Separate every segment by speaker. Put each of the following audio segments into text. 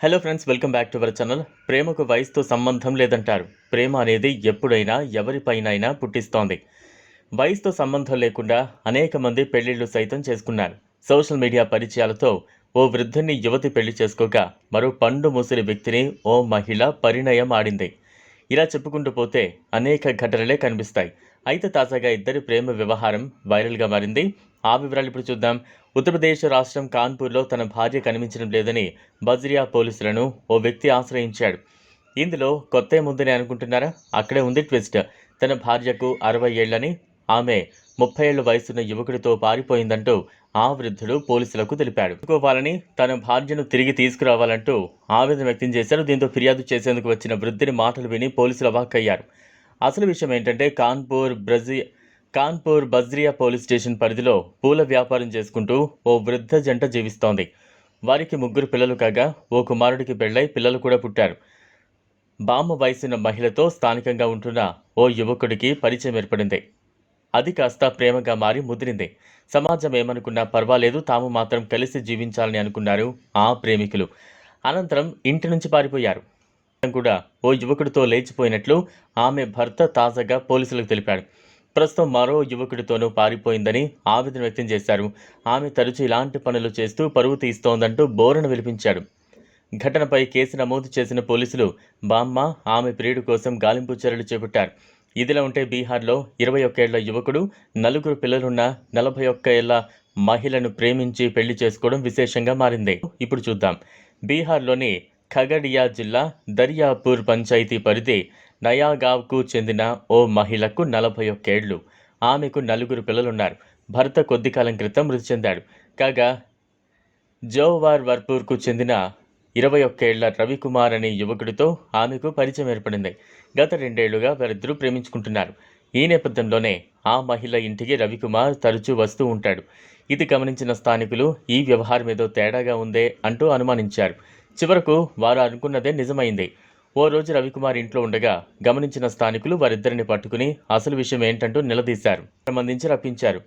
Speaker 1: Hello friends welcome back to our channel ప్రేమకు వయసుతో సంబంధం లేదంటారు. ప్రేమ అనేది ఎప్పుడైనా ఎవరిపైనైనా పుట్టిస్తోంది. వయసుతో సంబంధం లేకుండా అనేక మంది పెళ్ళిళ్ళు సైతం చేసుకున్నారు. సోషల్ మీడియా పరిచయాలతో ఓ వృద్ధుని యువతి పెళ్ళి చేసుకోక మరో పండు ముసిరి వ్యక్తిని ఓ మహిళ పరిణయం ఆడింది. ఇలా చెప్పుకుంటూ పోతే అనేక ఘటనలే కనిపిస్తాయి. అయితే తాజాగా ఇద్దరి ప్రేమ వ్యవహారం వైరల్గా మారింది. ఆ వివరాలు ఇప్పుడు చూద్దాం. ఉత్తరప్రదేశ్ రాష్ట్రం కాన్పూర్లో తన భార్య కనిపించడం లేదని బజ్రియా పోలీసులను ఓ వ్యక్తి ఆశ్రయించాడు. ఇందులో కొత్త ఏముందని అనుకుంటున్నారా? అక్కడే ఉంది ట్విస్ట్. తన భార్యకు అరవై ఏళ్ళని ఆమె ముప్పై ఏళ్ళ వయసున్న యువకుడితో పారిపోయిందంటూ ఆ వృద్ధుడు పోలీసులకు తెలిపాడు. కోవాలని తన భార్యను తిరిగి తీసుకురావాలంటూ ఆవేదన వ్యక్తం చేశారు. దీంతో ఫిర్యాదు చేసేందుకు వచ్చిన వృద్ధుని మాటలు విని పోలీసులు అవాక్కయ్యారు. అసలు విషయం ఏంటంటే కాన్పూర్ బ్రజి కాన్పూర్ బజ్రియా పోలీస్ స్టేషన్ పరిధిలో పూల వ్యాపారం చేసుకుంటూ ఓ వృద్ధ జంట జీవిస్తోంది. వారికి ముగ్గురు పిల్లలు కాగా ఓ కుమారుడికి పెళ్ళై పిల్లలు కూడా పుట్టారు. బామ్మ వయసున్న మహిళతో స్థానికంగా ఉంటున్న ఓ యువకుడికి పరిచయం ఏర్పడింది. అది కాస్త ప్రేమగా మారి ముదిరింది. సమాజం ఏమనుకున్నా పర్వాలేదు తాము మాత్రం కలిసి జీవించాలని అనుకున్నారు ఆ ప్రేమికులు. అనంతరం ఇంటి నుంచి పారిపోయారు. కూడా ఓ యువకుడితో లేచిపోయినట్లు ఆమె భర్త తాజాగా పోలీసులకు తెలిపాడు. ప్రస్తుతం మరో యువకుడితోనూ పారిపోయిందని ఆవేదన వ్యక్తం చేశారు. ఆమె తరచూ ఇలాంటి పనులు చేస్తూ పరువు తీస్తోందంటూ బోరణ విలిపించాడు ఘటనపై కేసు నమోదు చేసిన పోలీసులు బామ్మ ఆమె ప్రియుడి కోసం గాలింపు చర్యలు చేపట్టారు. ఇదిలా ఉంటే బీహార్లో ఇరవై ఒక్కేళ్ళ యువకుడు నలుగురు పిల్లలున్న నలభై ఒక్క ఏళ్ళ మహిళను ప్రేమించి పెళ్ళి చేసుకోవడం విశేషంగా మారింది. ఇప్పుడు చూద్దాం. బీహార్లోని ఖగడియా జిల్లా దర్యాపూర్ పంచాయతీ పరిధి నయాగావ్కు చెందిన ఓ మహిళకు నలభై ఒక్కేళ్ళు. ఆమెకు నలుగురు పిల్లలున్నారు. భర్త కొద్ది కాలం క్రితం మృతి చెందాడు. కాగా జోవార్ వర్పూర్కు చెందిన ఇరవై ఒక్కేళ్ళ రవికుమార్ అనే యువకుడితో ఆమెకు పరిచయం ఏర్పడింది. గత రెండేళ్ళుగా వారిద్దరూ ప్రేమించుకుంటున్నారు. ఈ నేపథ్యంలోనే ఆ మహిళ ఇంటికి రవికుమార్ తరచూ వస్తూ ఉంటాడు. ఇది గమనించిన స్థానికులు ఈ వ్యవహారం ఏదో తేడాగా ఉందే అంటూ అనుమానించారు. చివరకు వారు అనుకున్నదే నిజమైంది. ఓ రోజు రవికుమార్ ఇంట్లో ఉండగా గమనించిన స్థానికులు వారిద్దరిని పట్టుకుని అసలు విషయం ఏంటంటూ నిలదీశారు. సంబంధించి రప్పించారు.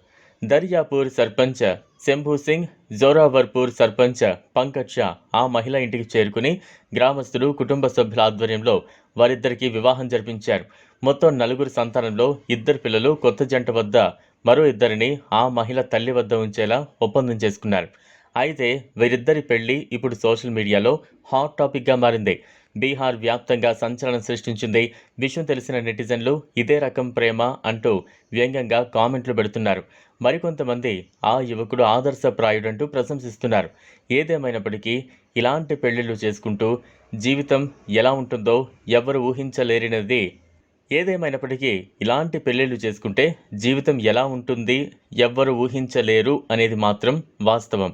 Speaker 1: దర్యాపూర్ సర్పంచ్ శంభూ సింగ్ జోరావర్పూర్ సర్పంచ్ పంకజ్ షా ఆ మహిళ ఇంటికి చేరుకుని గ్రామస్తులు కుటుంబ సభ్యుల ఆధ్వర్యంలో వారిద్దరికీ వివాహం జరిపించారు. మొత్తం నలుగురు సంతానంలో ఇద్దరు పిల్లలు కొత్త జంట వద్ద మరో ఇద్దరిని ఆ మహిళ తల్లి వద్ద ఉంచేలా ఒప్పందం చేసుకున్నారు. అయితే వీరిద్దరి పెళ్ళి ఇప్పుడు సోషల్ మీడియాలో హాట్ టాపిక్గా మారింది. బీహార్ వ్యాప్తంగా సంచలనం సృష్టించింది. విషయం తెలిసిన నెటిజన్లు ఇదే రకం ప్రేమ అంటూ వ్యంగ్యంగా కామెంట్లు పెడుతున్నారు. మరికొంతమంది ఆ యువకుడు ఆదర్శప్రాయుడంటూ ప్రశంసిస్తున్నారు. ఏదేమైనప్పటికీ ఇలాంటి పెళ్ళిళ్ళు చేసుకుంటూ జీవితం ఎలా ఉంటుందో ఎవరు ఊహించలేరినది. ఏదేమైనప్పటికీ ఇలాంటి పెళ్ళిళ్ళు చేసుకుంటే జీవితం ఎలా ఉంటుంది ఎవ్వరు ఊహించలేరు అనేది మాత్రం వాస్తవం.